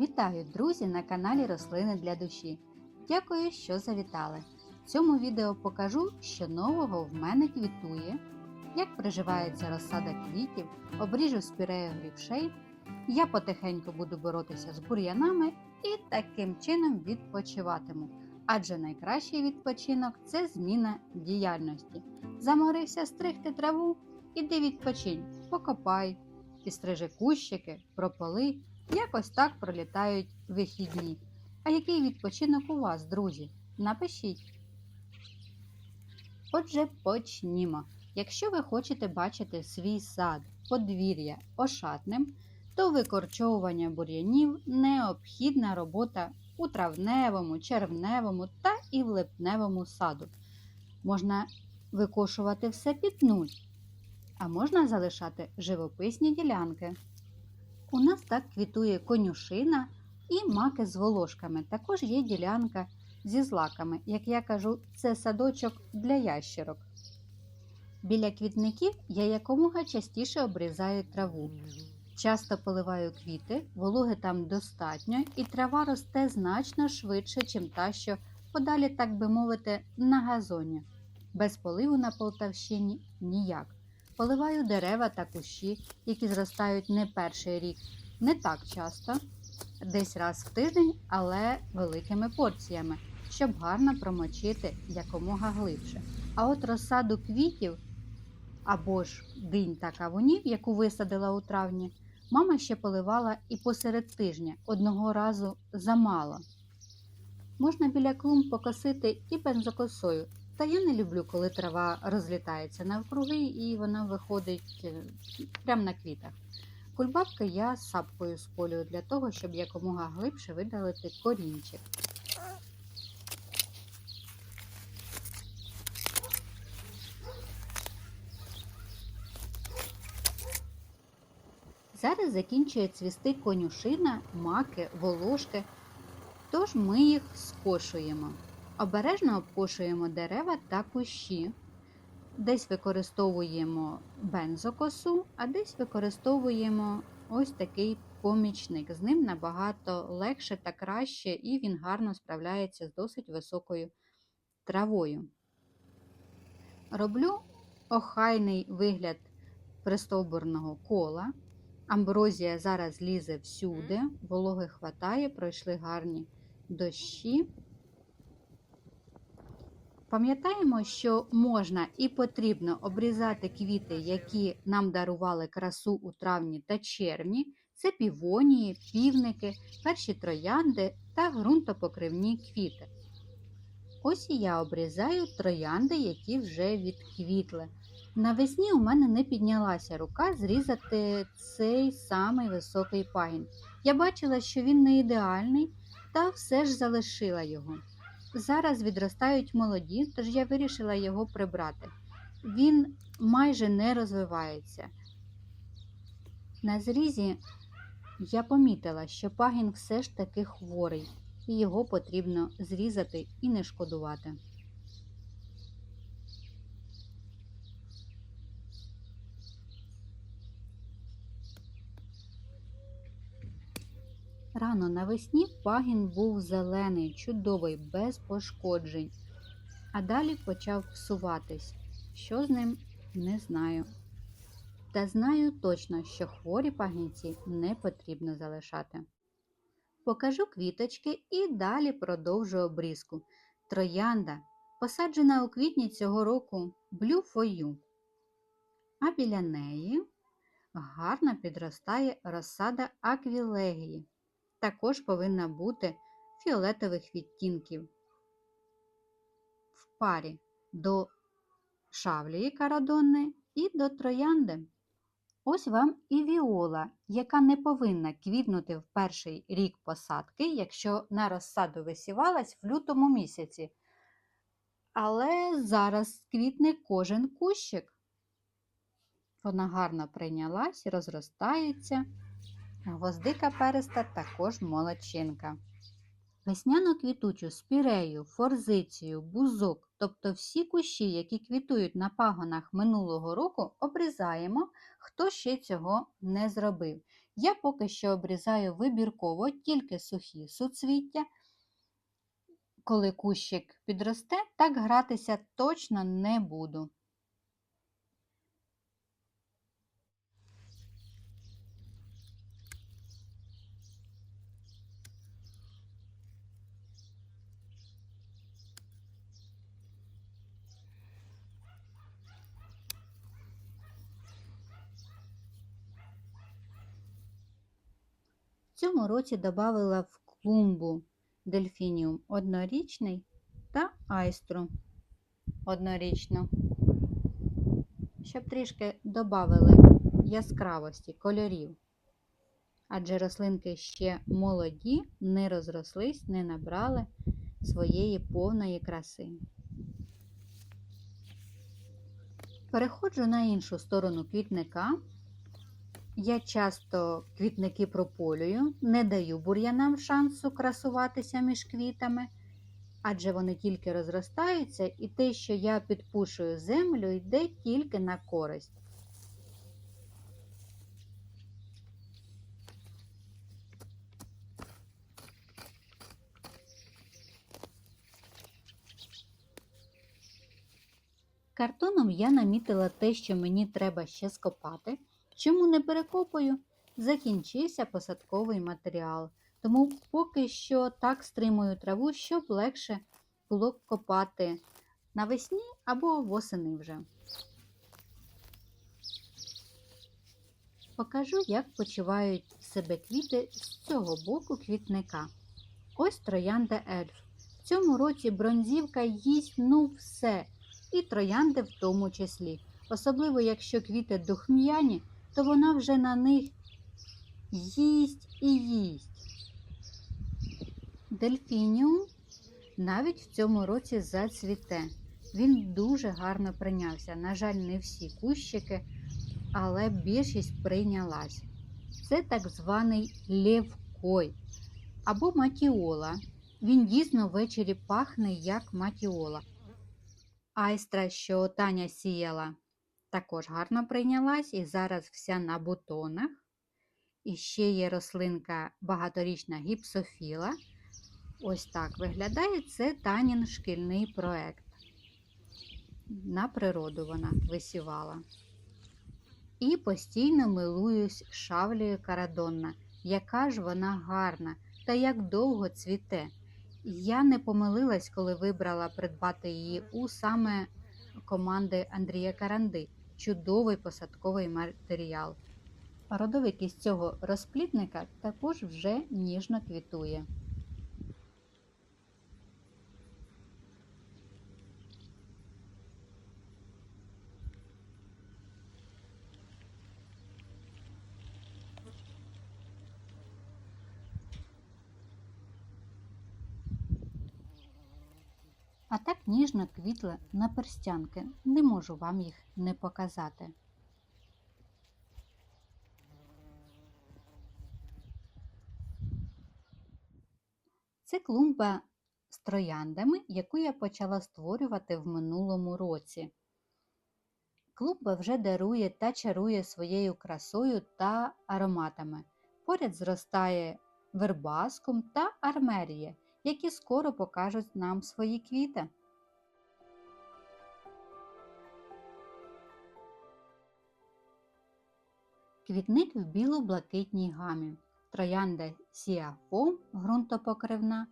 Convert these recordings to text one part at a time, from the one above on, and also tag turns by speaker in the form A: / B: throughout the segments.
A: Вітаю, друзі, на каналі Рослини для душі. Дякую, що завітали. В цьому відео покажу, що нового в мене квітує, як приживається розсада квітів, обріжу спірею грівшей, я потихеньку буду боротися з бур'янами і таким чином відпочиватиму. Адже найкращий відпочинок це зміна діяльності. Заморився стригти траву, іди відпочинь, покопай, підстрижи кущики, прополи. Якось так пролітають вихідні. А який відпочинок у вас, друзі? Напишіть. Отже, почнімо. Якщо ви хочете бачити свій сад, подвір'я ошатним, то викорчовування бур'янів необхідна робота у травневому, червневому та і в липневому саду. Можна викошувати все під нуль, а можна залишати живописні ділянки. У нас так квітує конюшина і маки з волошками. Також є ділянка зі злаками. Як я кажу, це садочок для ящерок. Біля квітників я якомога частіше обрізаю траву. Часто поливаю квіти, вологи там достатньо, і трава росте значно швидше, чим та, що подалі, так би мовити, на газоні. Без поливу на Полтавщині ніяк. Поливаю дерева та кущі, які зростають не перший рік, не так часто, десь раз в тиждень, але великими порціями, щоб гарно промочити якомога глибше. А от розсаду квітів або ж динь та кавунів, яку висадила у травні, мама ще поливала і посеред тижня одного разу замало. Можна біля клумб покосити і бензокосою, та я не люблю, коли трава розлітається навкруги і вона виходить прямо на квітах. Кульбабки я сапкою сполюю для того, щоб якомога глибше видалити корінчик. Зараз закінчує цвісти конюшина, маки, волошки, тож ми їх скошуємо. Обережно обкошуємо дерева та кущі. Десь використовуємо бензокосу, а десь використовуємо ось такий помічник. З ним набагато легше та краще, і він гарно справляється з досить високою травою. Роблю охайний вигляд пристовбурного кола. Амброзія зараз лізе всюди, вологи хватає, пройшли гарні дощі. Пам'ятаємо, що можна і потрібно обрізати квіти, які нам дарували красу у травні та червні. Це півонії, півники, перші троянди та ґрунтопокривні квіти. Ось і я обрізаю троянди, які вже відквітли. Навесні у мене не піднялася рука зрізати цей самий високий пагін. Я бачила, що він не ідеальний, та все ж залишила його. Зараз відростають молоді, тож я вирішила його прибрати. Він майже не розвивається. На зрізі я помітила, що пагін все ж таки хворий, і його потрібно зрізати і не шкодувати. Рано навесні пагін був зелений, чудовий, без пошкоджень, а далі почав псуватись. Що з ним не знаю. Та знаю точно, що хворі пагінці не потрібно залишати. Покажу квіточки і далі продовжу обрізку. Троянда, посаджена у квітні цього року блюфою. А біля неї гарно підростає розсада аквілегії також повинна бути фіолетових відтінків в парі до шавлії карадонни і до троянди. Ось вам і віола, яка не повинна квітнути в перший рік посадки, якщо на розсаду висівалась в лютому місяці. Але зараз квітне кожен кущик. Вона гарно прийнялась, розростається. Гвоздика переста також молодчинка. Весняну квітучу спірею, форзицію, бузок, тобто всі кущі, які квітують на пагонах минулого року, обрізаємо, хто ще цього не зробив. Я поки що обрізаю вибірково тільки сухі суцвіття. Коли кущик підросте, так гратися точно не буду. В цьому році додала в клумбу дельфініум однорічний та айстру однорічну, щоб трішки додали яскравості кольорів. Адже рослинки ще молоді, не розрослись, не набрали своєї повної краси. Переходжу на іншу сторону квітника. Я часто квітники прополюю, не даю бур'янам шансу красуватися між квітами, адже вони тільки розростаються, і те, що я підпушую землю, йде тільки на користь. Картоном я намітила те, що мені треба ще скопати. Чому не перекопую? Закінчився посадковий матеріал. Тому поки що так стримую траву, щоб легше було копати навесні або восени вже. Покажу, як почувають себе квіти з цього боку квітника. Ось троянда ельф. В цьому році бронзівка їсть ну все, і троянди в тому числі. Особливо, якщо квіти духм'яні, то вона вже на них їсть і їсть. Дельфініум навіть в цьому році зацвіте. Він дуже гарно прийнявся. На жаль, не всі кущики, але більшість прийнялась. Це так званий левкой або матіола. Він дійсно ввечері пахне як матіола. Айстра, що Таня сіяла, також гарно прийнялась і зараз вся на бутонах. І ще є рослинка багаторічна гіпсофіла. Ось так виглядає це Танін шкільний проект. На природу вона висівала. І постійно милуюсь шавлею карадонна. Яка ж вона гарна та як довго цвіте. Я не помилилась, коли вибрала придбати її у саме команди Андрія Каранди. Чудовий посадковий матеріал. Родовик із цього розплідника також вже ніжно квітує. А так ніжно квітли на перстянки. Не можу вам їх не показати. Це клумба з трояндами, яку я почала створювати в минулому році. Клумба вже дарує та чарує своєю красою та ароматами. Поряд зростає вербаскум та армерія, які скоро покажуть нам свої квіти. Квітник в біло-блакитній гамі, троянда сіафом ґрунтопокривна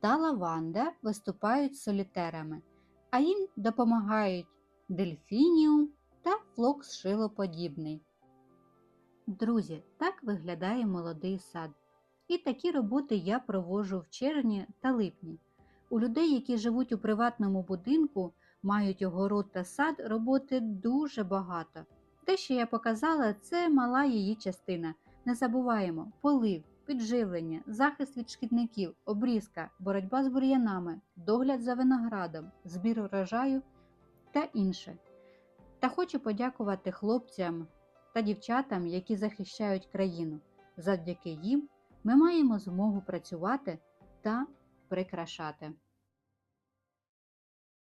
A: та лаванда виступають солітерами, а їм допомагають дельфініум та флокс шилоподібний. Друзі, так виглядає молодий сад. І такі роботи я проводжу в червні та липні. У людей, які живуть у приватному будинку, мають огород та сад, роботи дуже багато. Те, що я показала, це мала її частина. Не забуваємо полив, підживлення, захист від шкідників, обрізка, боротьба з бур'янами, догляд за виноградом, збір урожаю та інше. Та хочу подякувати хлопцям та дівчатам, які захищають країну. Завдяки їм ми маємо змогу працювати та прикрашати.